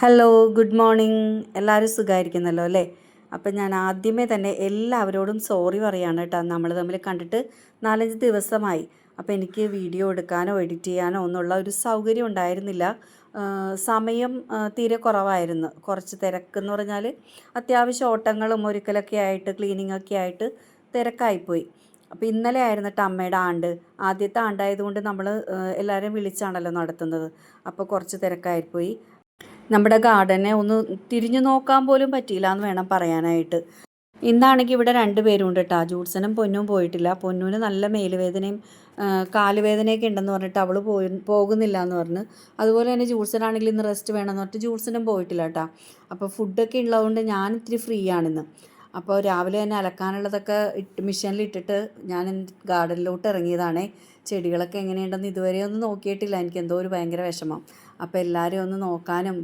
Hello good morning എല്ലാവരും സുഖമായിരിക്കുന്നല്ലോ അല്ലേ? അപ്പം ഞാൻ ആദ്യമേ തന്നെ എല്ലാവരോടും സോറി പറയാണ് കേട്ടോ. നമ്മൾ തമ്മിൽ കണ്ടിട്ട് നാലഞ്ച് ദിവസമായി. അപ്പോൾ എനിക്ക് വീഡിയോ എടുക്കാനോ എഡിറ്റ് ചെയ്യാനോ ഒന്നുള്ള ഒരു സൗകര്യം ഉണ്ടായിരുന്നില്ല. സമയം തീരെ കുറവായിരുന്നു. കുറച്ച് തിരക്കെന്ന് പറഞ്ഞാൽ അത്യാവശ്യം ഓട്ടങ്ങളും ഒരുക്കലൊക്കെ ആയിട്ട് ക്ലീനിങ് ഒക്കെ ആയിട്ട് തിരക്കായിപ്പോയി. അപ്പോൾ ഇന്നലെ ആയിരുന്നു കേട്ടോ അമ്മയുടെ ആണ്ട്. ആദ്യത്തെ ആണ്ടായതുകൊണ്ട് നമ്മൾ എല്ലാവരെയും വിളിച്ചാണല്ലോ നടത്തുന്നത്. അപ്പോൾ കുറച്ച് തിരക്കായിപ്പോയി. നമ്മുടെ ഗാർഡനെ ഒന്ന് തിരിഞ്ഞു നോക്കാൻ പോലും പറ്റിയില്ല എന്ന് വേണം പറയാനായിട്ട്. ഇന്നാണെങ്കിൽ ഇവിടെ രണ്ട് പേരുണ്ട് കേട്ടോ ജൂഡ്സനും പൊന്നും പോയിട്ടില്ല. പൊന്നൂന് നല്ല മേലുവേദനയും കാലുവേദനയൊക്കെ ഉണ്ടെന്ന് പറഞ്ഞിട്ട് അവൾ പോയി പോകുന്നില്ല എന്ന് പറഞ്ഞ്. അതുപോലെ തന്നെ ജൂഡ്സനാണെങ്കിൽ ഇന്ന് റെസ്റ്റ് വേണമെന്ന് പറഞ്ഞിട്ട് ജൂഡ്സനും പോയിട്ടില്ല കേട്ടോ അപ്പോൾ ഫുഡൊക്കെ ഉള്ളതുകൊണ്ട് ഞാൻ ഇത്തിരി ഫ്രീ ആണിന്ന്. അപ്പോൾ രാവിലെ തന്നെ അലക്കാനുള്ളതൊക്കെ ഇട്ട് മിഷീനിൽ ഇട്ടിട്ട് ഞാൻ ഗാർഡനിലോട്ട് ഇറങ്ങിയതാണേ. ചെടികളൊക്കെ എങ്ങനെയുണ്ടെന്ന് ഇതുവരെ ഒന്നും നോക്കിയിട്ടില്ല. എനിക്ക് എന്തോ ഒരു ഭയങ്കര വിഷമം. അപ്പോൾ എല്ലാവരെയും ഒന്ന് നോക്കാനും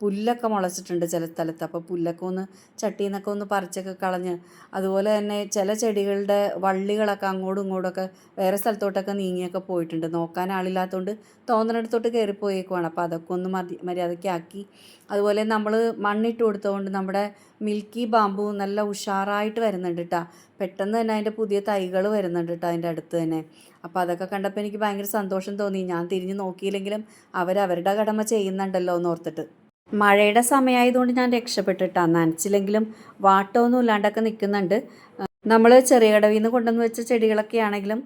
പുല്ലൊക്കെ മുളച്ചിട്ടുണ്ട് ചില സ്ഥലത്ത്. അപ്പോൾ പുല്ലൊക്കെ ഒന്ന് ചട്ടിയിൽ നിന്നൊക്കെ ഒന്ന് പറിച്ചൊക്കെ കളഞ്ഞ് അതുപോലെ തന്നെ ചില ചെടികളുടെ വള്ളികളൊക്കെ അങ്ങോട്ടും ഇങ്ങോട്ടൊക്കെ വേറെ സ്ഥലത്തോട്ടൊക്കെ നീങ്ങിയൊക്കെ പോയിട്ടുണ്ട്. നോക്കാൻ ആളില്ലാത്തതുകൊണ്ട് തോന്നുന്നിടത്തോട്ട് കയറിപ്പോയേക്കുവാണ് അപ്പോൾ അതൊക്കെ ഒന്ന് മതി മര്യാദയ്ക്കാക്കി. അതുപോലെ നമ്മൾ മണ്ണിട്ട് കൊടുത്തതുകൊണ്ട് നമ്മുടെ മിൽക്കി ബാമ്പു നല്ല ഉഷാറായിട്ട് വരുന്നുണ്ട് കേട്ടോ പെട്ടെന്ന് തന്നെ അതിന്റെ പുതിയ തൈകൾ വരുന്നുണ്ട് കേട്ടോ അതിന്റെ അടുത്ത് തന്നെ. അപ്പോൾ അതൊക്കെ കണ്ടപ്പോൾ എനിക്ക് ഭയങ്കര സന്തോഷം തോന്നി. ഞാൻ തിരിഞ്ഞു നോക്കിയില്ലെങ്കിലും അവരവരുടെ കടമ ചെയ്യുന്നുണ്ടല്ലോ എന്ന് ഓർത്തിട്ട്. മഴയുടെ സമയമായതുകൊണ്ട് ഞാൻ രക്ഷപ്പെട്ടിട്ടാണ് നനച്ചില്ലെങ്കിലും വാട്ടമൊന്നും ഇല്ലാണ്ടൊക്കെ നിൽക്കുന്നുണ്ട് നമ്മൾ ചെറിയ കടവിൽ നിന്ന് കൊണ്ടുവന്ന് വെച്ച ചെടികളൊക്കെ ആണെങ്കിലും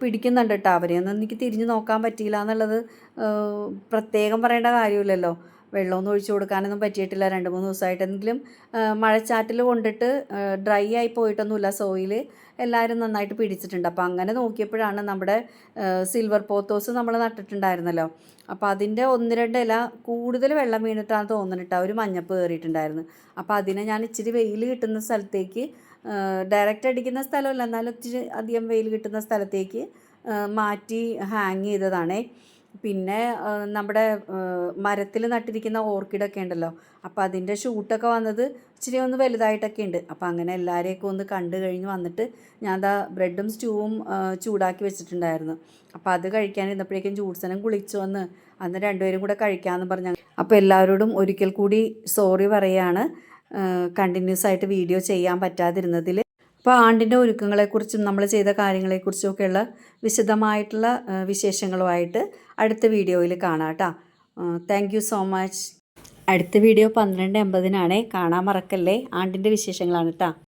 പിടിക്കുന്നുണ്ട് കേട്ടോ അവരെയൊന്നും എനിക്ക് തിരിഞ്ഞ് നോക്കാൻ പറ്റിയില്ല എന്നുള്ളത് പ്രത്യേകം പറയേണ്ട കാര്യമില്ലല്ലോ. വെള്ളമൊന്നും ഒഴിച്ചു കൊടുക്കാനൊന്നും പറ്റിയിട്ടില്ല. രണ്ട് മൂന്ന് ദിവസമായിട്ടെങ്കിലും മഴച്ചാറ്റിൽ കൊണ്ടിട്ട് ഡ്രൈ ആയി പോയിട്ടൊന്നുമില്ല സോയിൽ. എല്ലാവരും നന്നായിട്ട് പിടിച്ചിട്ടുണ്ട്. അപ്പോൾ അങ്ങനെ നോക്കിയപ്പോഴാണ് നമ്മുടെ സിൽവർ പോത്തോസ് നമ്മൾ നട്ടിട്ടുണ്ടായിരുന്നല്ലോ. അപ്പോൾ അതിന്റെ ഒന്ന് രണ്ട് ഇല കൂടുതൽ വെള്ളം വീണിട്ടാണ് തോന്നുന്നിട്ട് ഒരു മഞ്ഞപ്പ് കയറിയിട്ടുണ്ടായിരുന്നു. അപ്പോൾ അതിനെ ഞാൻ ഇച്ചിരി വെയിൽ കിട്ടുന്ന സ്ഥലത്തേക്ക് ഡയറക്റ്റ് അടിക്കുന്ന സ്ഥലമല്ല എന്നാലും ഇച്ചിരി അധികം വെയിൽ കിട്ടുന്ന സ്ഥലത്തേക്ക് മാറ്റി ഹാങ് ചെയ്തതാണേ. പിന്നെ നമ്മുടെ മരത്തിൽ നട്ടിരിക്കുന്ന ഓർക്കിഡൊക്കെ ഉണ്ടല്ലോ. അപ്പോൾ അതിന്റെ ഷൂട്ടൊക്കെ വന്നത് ഇച്ചിരി ഒന്ന് വലുതായിട്ടൊക്കെ ഉണ്ട്. അപ്പോൾ അങ്ങനെ എല്ലാവരെയൊക്കെ ഒന്ന് കണ്ടു കഴിഞ്ഞ് വന്നിട്ട് ഞാൻ ദാ ബ്രെഡും സ്റ്റൂവും ചൂടാക്കി വെച്ചിട്ടുണ്ടായിരുന്നു. അപ്പോൾ അത് കഴിക്കാനിരുന്നപ്പോഴേക്കും ജൂഡ്സനും കുളിച്ചു വന്ന് അന്ന് രണ്ടുപേരും കൂടെ കഴിക്കാമെന്ന് പറഞ്ഞ അപ്പോൾ എല്ലാവരോടും ഒരിക്കൽ കൂടി സോറി പറയാണ്. കണ്ടിന്യൂസ് ആയിട്ട് വീഡിയോ ചെയ്യാൻ പറ്റാതിരുന്നതിൽ അപ്പോൾ ആണ്ടിന്റെ ഒരുക്കങ്ങളെക്കുറിച്ചും നമ്മൾ ചെയ്ത കാര്യങ്ങളെക്കുറിച്ചും ഒക്കെയുള്ള വിശദമായിട്ടുള്ള വിശേഷങ്ങളുമായിട്ട് അടുത്ത വീഡിയോയിൽ കാണാം കേട്ടോ. താങ്ക് സോ മച്ച് അടുത്ത വീഡിയോ പന്ത്രണ്ട് എൺപതിനാണേ. കാണാൻ മറക്കല്ലേ? ആണ്ടിന്റെ വിശേഷങ്ങളാണ് കേട്ടോ.